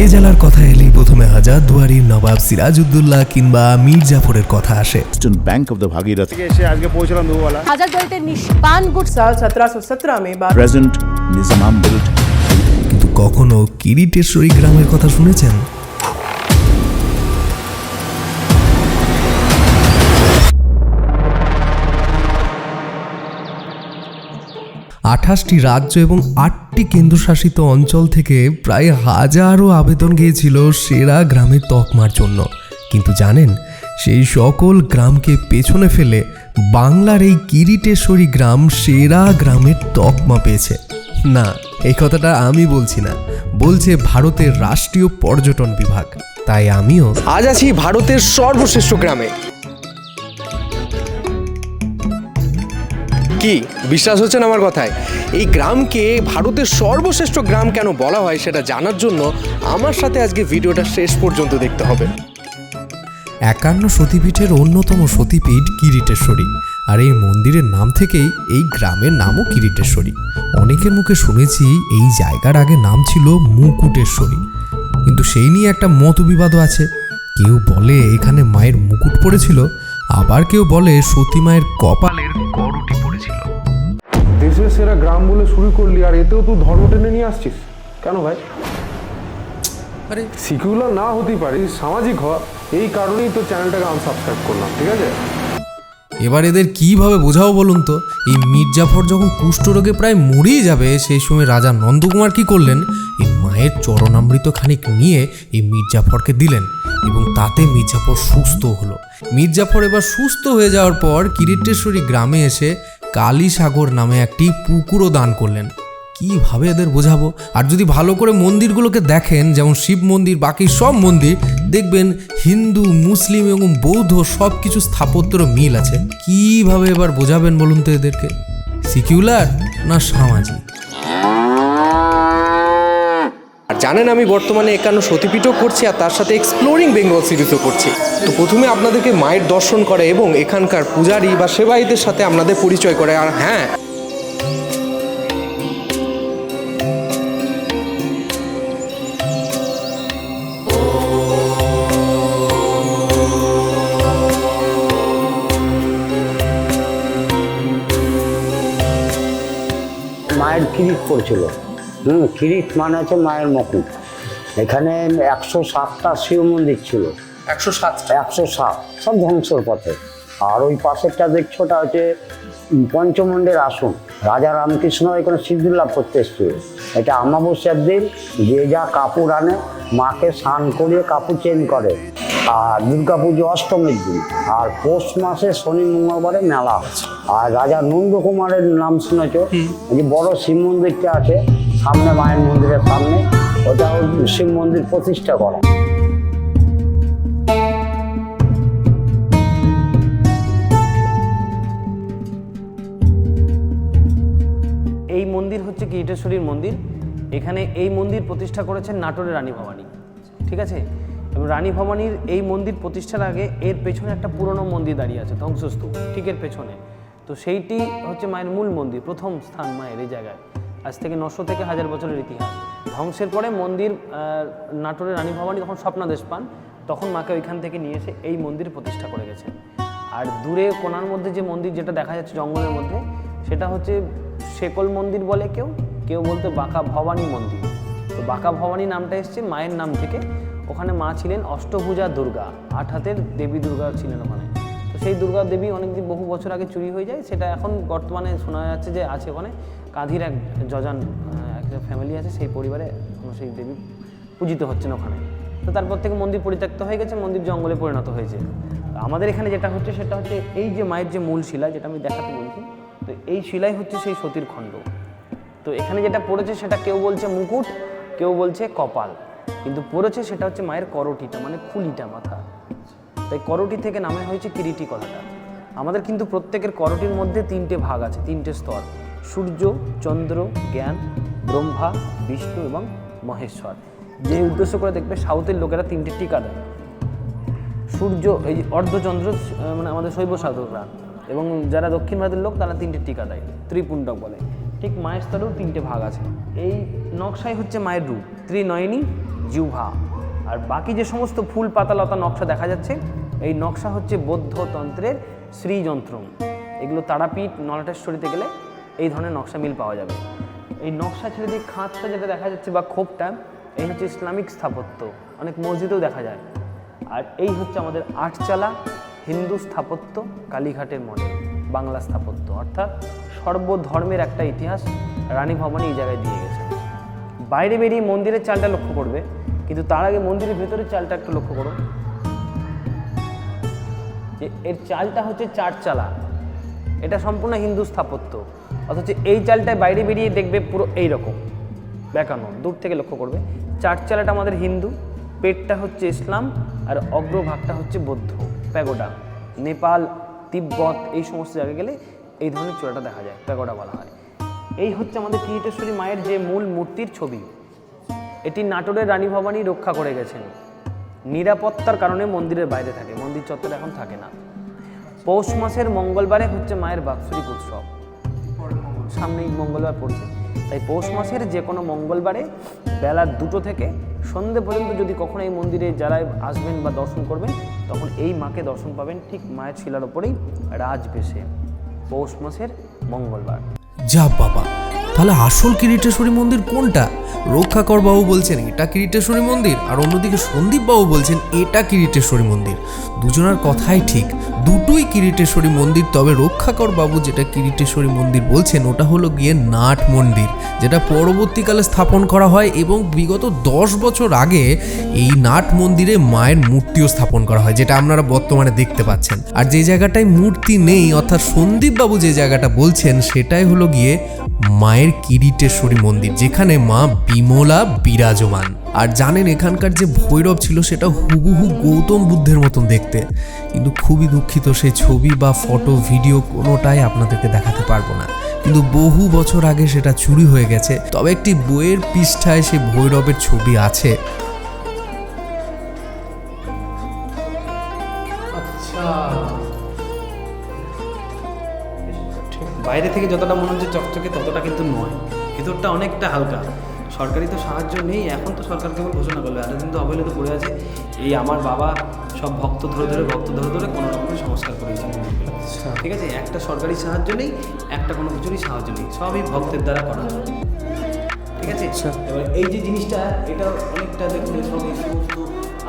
যে জেলার কথা এলেই প্রথমে হাজারদুয়ারির নবাব সিরাজউদ্দৌলা কিংবা মীর জাফরের কথা আসে। ব্যাংক অফ দ্য ভাগীরথ এসে আজকে পৌঁছলাম দুবালা। হাজারদুয়ারিতে নিষ্পান গুড সাল 1717 মে বা প্রেজেন্ট নিজামাম বিল্ড কিন্তু কখনো কিরিটেশ্বরী গ্রামের কথা শুনেছেন? আঠাশটি রাজ্য এবং আটটি কেন্দ্রশাসিত অঞ্চল থেকে প্রায় হাজারো আবেদন গিয়েছিল সেরা গ্রামের তকমার জন্য। কিন্তু জানেন, সেই সকল গ্রামকে পেছনে ফেলে বাংলার এই কিরিটেশ্বরী গ্রাম সেরা গ্রামের তকমা পেয়েছে। না, এই কথাটা আমি বলছি না, বলছে ভারতের রাষ্ট্রীয় পর্যটন বিভাগ। তাই আমিও আজ আছি ভারতের সর্বশ্রেষ্ঠ গ্রামে। কি? বিশ্বাস হচ্ছে না আমার কথায়? এই গ্রামকে ভারতের সর্বশ্রেষ্ঠ গ্রাম কেন বলা হয় সেটা জানার জন্য আমার সাথে আজকে ভিডিওটা শেষ পর্যন্ত দেখতে হবে। একান্ন সতীপীঠের অন্যতম সতীপীঠ কিরিটেশ্বরী। আর এই মন্দিরের নাম থেকেই এই গ্রামের নামও কিরিটেশ্বরী। অনেকের মুখে শুনেছি এই জায়গার আগে নাম ছিল মুকুটেশ্বরী। কিন্তু সেই নিয়ে একটা মতবিবাদও আছে। কেউ বলে এখানে মায়ের মুকুট পড়েছিল আবার কেউ বলে সতী মায়ের কপালের করুটি পড়েছিল। দেশের সেরা গ্রাম বলে শুরু করলি আর এতেও তুই ধর্ম টেনে নিয়ে আসছিস। কেন ভাই? আরে সিকিউলার না হতেই পারিস সামাজিক হ এই কারণেই তো চ্যানেলটাকে আনসাবস্ক্রাইব করলাম ঠিক আছে? এবার এদের কীভাবে বোঝাবো বলুন তো? এই মির্জাফর যখন কুষ্ঠরোগে প্রায় মরেই যাবে সেই সময় রাজা নন্দকুমার কি করলেন? এই মায়ের চরণামৃত খানিক নিয়ে এই মির্জাফরকে দিলেন এবং তাতে মির্জাফর সুস্থ হলো। মির্জাফর এবার সুস্থ হয়ে যাওয়ার পর কিরিটেশ্বরী গ্রামে এসে কালীসাগর নামে একটি পুকুরও দান করলেন। কীভাবে এদের বোঝাবো? আর যদি ভালো করে মন্দিরগুলোকে দেখেন, যেমন শিব মন্দির, বাকি সব মন্দির, দেখবেন হিন্দু, মুসলিম এবং বৌদ্ধ সব কিছু স্থাপত্যেরও মিল আছে। কীভাবে এবার বোঝাবেন বলুন তো এদেরকে? সিকিউলার না সামাজিক আর জানেন আমি বর্তমানে একান্ন সতীপীঠও করছি আর তার সাথে এক্সপ্লোরিং বেঙ্গল সিরিজও করছি। তো প্রথমে আপনাদেরকে মায়ের দর্শন করে এবং এখানকার পূজারী বা সেবায়ীদের সাথে আপনাদের পরিচয় করে। আর হ্যাঁ মায়ের কিরিট পড়ছিল হুম কিরিট মানে হচ্ছে মায়ের মুকুট। এখানে একশো সাতটা শিব মন্দির ছিল। একশো সাতটা? একশো সাত সব ধ্বংসর পথে। আর ওই পাশেরটা দেখছ ওটা হচ্ছে উম, পঞ্চমন্ডের আসন। রাজা রামকৃষ্ণ এখানে সিদ্ধি লাভ করতে এসেছিল। এটা আমাবস্যার দিন যে যা কাপড় আনে মাকে স্নান করিয়ে কাপড় চেঞ্জ করে। আর দুর্গা পুজো অষ্টমীর দিন। আর পৌষ মাসে শনি মঙ্গলবারে মেলা। আর রাজা নন্দকুমারের নাম শুনেছ? এই যে বড় শিব মন্দিরটা আছে সামনে মায়ের মন্দিরের সামনে ওটাও শিব মন্দির প্রতিষ্ঠা করা। এই মন্দির হচ্ছে কিরিটেশ্বরীর মন্দির। এখানে এই মন্দির প্রতিষ্ঠা করেছেন নাটোরের রানী ভবানী। ঠিক আছে? এবং রানী ভবানীর এই মন্দির প্রতিষ্ঠার আগে এর পেছনে একটা পুরনো মন্দির দাঁড়িয়ে আছে, ধ্বংসস্তূপ, ঠিক এর পেছনে। তো সেইটি হচ্ছে মায়ের মূল মন্দির, প্রথম স্থান মায়ের এই জায়গায়। আজ থেকে নশো থেকে হাজার বছরের ইতিহাস। ধ্বংসের পরে মন্দির নাটোরের রানী ভবানী তখন স্বপ্নাদেশ পান, তখন মাকে ওইখান থেকে নিয়ে এসে এই মন্দির প্রতিষ্ঠা করে গেছেন। আর দূরে কোনার মধ্যে যে মন্দির যেটা দেখা যাচ্ছে জঙ্গলের মধ্যে, সেটা হচ্ছে শেকল মন্দির বলে কেউ কেউ বলতে বাঁকা ভবানী মন্দির। তো বাঁকা ভবানী নামটা এসছে মায়ের নাম থেকে। ওখানে মা ছিলেন অষ্টভুজা দুর্গা, আট হাতের দেবী দুর্গা ছিলেন ওখানে। সেই দুর্গা দেবী অনেকদিন বহু বছর আগে চুরি হয়ে যায়, সেটা এখন বর্তমানে শোনা যাচ্ছে যে আছে ওখানে। কাঁধির এক যজান একটা ফ্যামিলি আছে, সেই পরিবারে সেই দেবী পূজিত হচ্ছেন ওখানে। তো তারপর থেকে মন্দির পরিত্যক্ত হয়ে গেছে, মন্দির জঙ্গলে পরিণত হয়েছে। আমাদের এখানে যেটা হচ্ছে, সেটা হচ্ছে এই যে মায়ের যে মূল শিলা, যেটা আমি দেখাতে বলছি, তো এই শিলাই হচ্ছে সেই সতীর খণ্ড। তো এখানে যেটা পড়েছে, সেটা কেউ বলছে মুকুট, কেউ বলছে কপাল। কিন্তু পড়েছে, সেটা হচ্ছে মায়ের করটিটা মানে খুলিটা মাথা তাই করটি থেকে নামে হয়েছে কিরিটি কথাটা আমাদের কিন্তু প্রত্যেকের করটির মধ্যে তিনটে ভাগ আছে, তিনটে স্তর। সূর্য, চন্দ্র, জ্ঞান, ব্রহ্মা, বিষ্ণু এবং মহেশ্বর। যে উদ্দেশ্য করে দেখবে সাউথের লোকেরা তিনটে টিকা দেয়। সূর্য, এই যে অর্ধচন্দ্র মানে আমাদের শৈব সাধকরা এবং যারা দক্ষিণ ভারতের লোক, তারা তিনটে টিকা দেয়, ত্রিপুণ্ডক বলে। ঠিক মায়ের স্তরেও তিনটে ভাগ আছে। এই নকশাই হচ্ছে মায়ের রূপ, ত্রিনয়নী জিহ্বা। আর বাকি যে সমস্ত ফুল পাতালতা নকশা দেখা যাচ্ছে, এই নকশা হচ্ছে বৌদ্ধ তন্ত্রের শ্রীযন্ত্রম। এগুলো তারাপীঠ, নলাটেশ্বরীতে গেলে এই ধরনের নকশা মিল পাওয়া যাবে। এই নকশা ছেড়ে দিয়ে খাঁজটা যেটা দেখা যাচ্ছে বা খোপটা এই হচ্ছে ইসলামিক স্থাপত্য। অনেক মসজিদেও দেখা যায়। আর এই হচ্ছে আমাদের আটচালা হিন্দু স্থাপত্য, কালীঘাটের মডেল, বাংলা স্থাপত্য। অর্থাৎ সর্বধর্মের একটা ইতিহাস রানী ভবনে এই জায়গায় দিয়ে গেছে বাইরে বেরিয়ে মন্দিরের চালটা লক্ষ্য করবে। কিন্তু তার আগে মন্দিরের ভেতরের চালটা একটু লক্ষ্য করো। যে এর চালটা হচ্ছে চার চালা। এটা সম্পূর্ণ হিন্দু স্থাপত্য। অথচ এই চালটায় বাইরে বেরিয়ে দেখবে পুরো এই রকম বেঁকানো দূর থেকে লক্ষ্য করবে। চার চালাটা আমাদের হিন্দু, পেটটা হচ্ছে ইসলাম আর অগ্রভাগটা হচ্ছে বৌদ্ধ। প্যাগোডা, নেপাল, তিব্বত এই সমস্ত জায়গায় গেলে এই ধরনের চূড়াটা দেখা যায়, প্যাগোডা বলা হয়। এই হচ্ছে আমাদের কিরিটেশ্বরী মায়ের যে মূল মূর্তির ছবি। এটি নাটোরের রানী ভবানী রক্ষা করে গেছেন। নিরাপত্তার কারণে মন্দিরের বাইরে থাকে। মন্দির চত্বরে এখন থাকে না। পৌষ মাসের মঙ্গলবারে হচ্ছে মায়ের বাৎসরিক উৎসব। সামনেই মঙ্গলবার পড়ছে। তাই পৌষ মাসের যে কোনো মঙ্গলবারে বেলা দুটো থেকে সন্ধে পর্যন্ত যদি কখনো এই মন্দিরে যারা আসবেন বা দর্শন করবেন, তখন এই মাকে দর্শন পাবেন ঠিক মায়ের শিলার ওপরেই রাজবেশে পৌষ মাসের মঙ্গলবার। যা বাবা। তাহলে আসল কিরিটেশ্বরী মন্দির কোনটা? রক্ষাকর বাবু বলছেন এটা কিরিটেশ্বরী মন্দির, আর অন্যদিকে সন্দীপ বাবু বলছেন এটা কিরিটেশ্বরী মন্দির। দুজনার কথাই ঠিক। দুটোই কিরিটেশ্বরী মন্দির, তবে রক্ষাকর বাবু যেটা কিরিটেশ্বরী মন্দির বলছেন, ওটা হলো গিয়ে নাট মন্দির, যেটা পরবর্তীকালে স্থাপন করা হয় এবং বিগত দশ বছর আগে এই নাট মন্দিরে মায়ের মূর্তিও স্থাপন করা হয়, যেটা আপনারা বর্তমানে দেখতে পাচ্ছেন। আর যে জায়গাটায় মূর্তি নেই, অর্থাৎ সন্দীপ বাবু যে জায়গাটা বলছেন, সেটাই হলো গিয়ে মায়ের কিরিটেশ্বরী মন্দির, যেখানে মা বিমলা বিরাজমান। আর জানেন, এখানকার যে ভৈরব ছিল, সেটা হুবহু গৌতম বুদ্ধের মতন দেখতে। কিন্তু খুবই দুঃখিত, সেই ছবি বা ফটো, ভিডিও কোনোটাই আপনাদেরকে দেখাতে পারব না। কিন্তু বহু বছর আগে সেটা চুরি হয়ে গেছে। তবে একটি বইয়ের পৃষ্ঠায় সেই ভৈরবের ছবি আছে। বাইরে থেকে যতটা মনে হচ্ছে চকচকে ততটা কিন্তু নয়। ভেতরটা অনেকটা হালকা। সরকারি তো সাহায্য নেই এখন তো সরকার কেবল ঘোষণা করল। এতদিন তো অবহেলিত পড়ে আছে। এই আমার বাবা সব ভক্ত ধরে ধরে ভক্ত ধরে ধরে কোনো রকমের সংস্কার করেছে ঠিক আছে? একটা সরকারি সাহায্য নেই একটা কোনো কিছুরই সাহায্য নেই। সবই ভক্তের দ্বারা করা হয়। ঠিক আছে? এবার এই যে জিনিসটা এটা অনেকটা দেখুন সব এই সমস্ত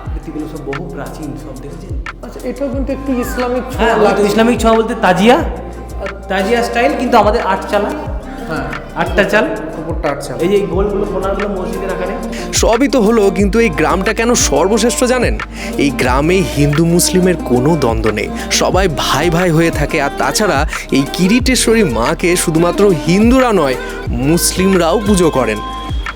আকৃতিগুলো সব বহু প্রাচীন সব দেখেছেন? আচ্ছা এটাও কিন্তু একটু ইসলামিক হ্যাঁ ওই ইসলামিক ছোঁয়া বলতে তাজিয়া। তাজিয়া স্টাইল কিন্তু আমাদের আট চালা। হ্যাঁ। আটটা চাল। উপরটা এই যে গোলগুলো কোনারগুলো মসজিদের আকারে। সবই তো হলো কিন্তু এই গ্রামটা কেন সর্বশ্রেষ্ঠ জানেন? এই গ্রামে হিন্দু মুসলিমের কোনো দ্বন্দ্ব নেই। সবাই ভাই ভাই হয়ে থাকে আর তাছাড়া এই কিরিটেশ্বরী মাকে শুধুমাত্র হিন্দুরা নয় মুসলিমরাও পুজো করেন।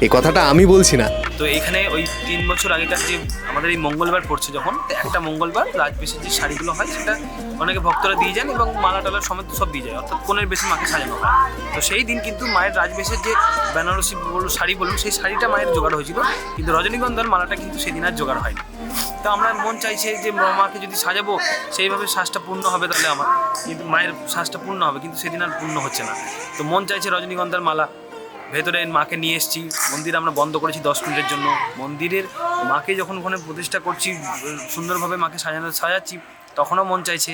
এই কথাটা আমি বলছি না। তো এখানে ওই তিন বছর আগেকার যে আমাদের এই মঙ্গলবার পড়ছে যখন একটা মঙ্গলবার রাজবেশের যে শাড়িগুলো হয়, সেটা অনেকে ভক্তরা দিয়ে যান এবং মালা টালা সমেত সব দিয়ে যায়, অর্থাৎ কোনের বেশি মাকে সাজানো হয় তো সেই দিন কিন্তু মায়ের রাজবেশের যে বেনারসি বলুন, শাড়ি বলুন, সেই শাড়িটা মায়ের জোগাড় হয়েছিল, কিন্তু রজনীগন্ধার মালাটা কিন্তু সেদিন আর জোগাড় হয়নি। তো আমরা মন চাইছে যে মাকে যদি সাজাবো, সেইভাবে শ্বাসটা পূর্ণ হবে তাহলে আমার, কিন্তু মায়ের শ্বাসটা পূর্ণ হবে, কিন্তু সেদিন আর পূর্ণ হচ্ছে না। তো মন চাইছে রজনীগন্ধার মালা ভেতরে মাকে নিয়ে এসেছি। মন্দির আমরা বন্ধ করেছি দশ মিনিটের জন্য। মন্দিরের মাকে যখন ওখানে প্রতিষ্ঠা করছি, সুন্দরভাবে মাকে সাজানো, সাজাচ্ছি, তখনও মন চাইছে।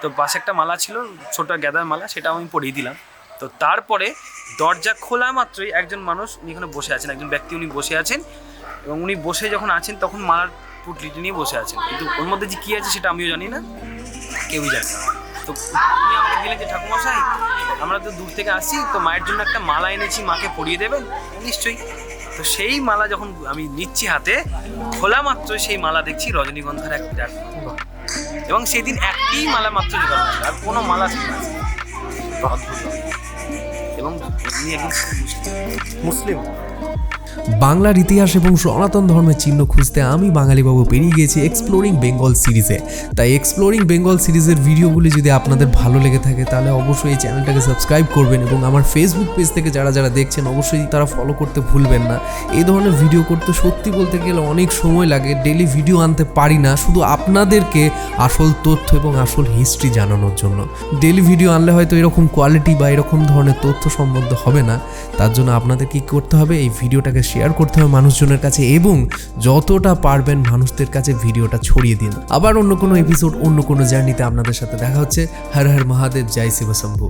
তো পাশে একটা মালা ছিল, ছোট গ্যাদার মালা, সেটা আমি পরিয়ে দিলাম। তো তারপরে দরজা খোলা মাত্রই একজন মানুষ উনি এখানে বসে আছেন। একজন ব্যক্তি উনি বসে আছেন এবং উনি বসে যখন আছেন, তখন মালার পুটলিটি নিয়ে বসে আছেন। কিন্তু ওর মধ্যে যে কী আছে সেটা আমিও জানি না, কেউই জানে না। তো উনি আমাকে দিলেন যে ঠাকুমশাই আমরা তো দূর থেকে আসি তো মায়ের জন্য একটা মালা এনেছি, মাকে পরিয়ে দেবেন নিশ্চয়ই। তো সেই মালা যখন আমি নিচ্ছি হাতে, খোলা মাত্র সেই মালা দেখছি রজনীগন্ধার এক এবং সেদিন একটি মালা মাত্র জোগাড় আর কোনো মালা ছিল না। এবং মুসলিম মুসলিম? বাংলার ইতিহাস এবং সনাতন ধর্মের চিহ্ন খুঁজতে আমি বাঙালিবাবু পেরিয়ে গিয়েছি এক্সপ্লোরিং বেঙ্গল সিরিজে তাই এক্সপ্লোরিং বেঙ্গল সিরিজের ভিডিওগুলি যদি আপনাদের ভালো লেগে থাকে, তাহলে অবশ্যই এই চ্যানেলটাকে সাবস্ক্রাইব করবেন এবং আমার ফেসবুক পেজ থেকে যারা যারা দেখছেন, অবশ্যই তারা ফলো করতে ভুলবেন না। এই ধরনের ভিডিও করতে সত্যি বলতে গেলে অনেক সময় লাগে। ডেলি ভিডিও আনতে পারি না, শুধু আপনাদেরকে আসল তথ্য এবং আসল হিস্ট্রি জানানোর জন্য। ডেলি ভিডিও আনলে হয়তো এরকম কোয়ালিটি বা এরকম ধরনের তথ্য সম্বন্ধ হবে না। তার জন্য আপনাদের কি করতে হবে, এই ভিডিওটাকে ভিডিওটা শেয়ার করতে হবে মানুষজনের কাছে এবং যতটা পারবেন মানুষদের কাছে ভিডিওটা ছড়িয়ে দিন। আবার অন্য কোনো এপিসোড অন্য কোনো জার্নিতে আপনাদের সাথে দেখা হচ্ছে। হর হর মহাদেব, জয় শিবশম্ভু।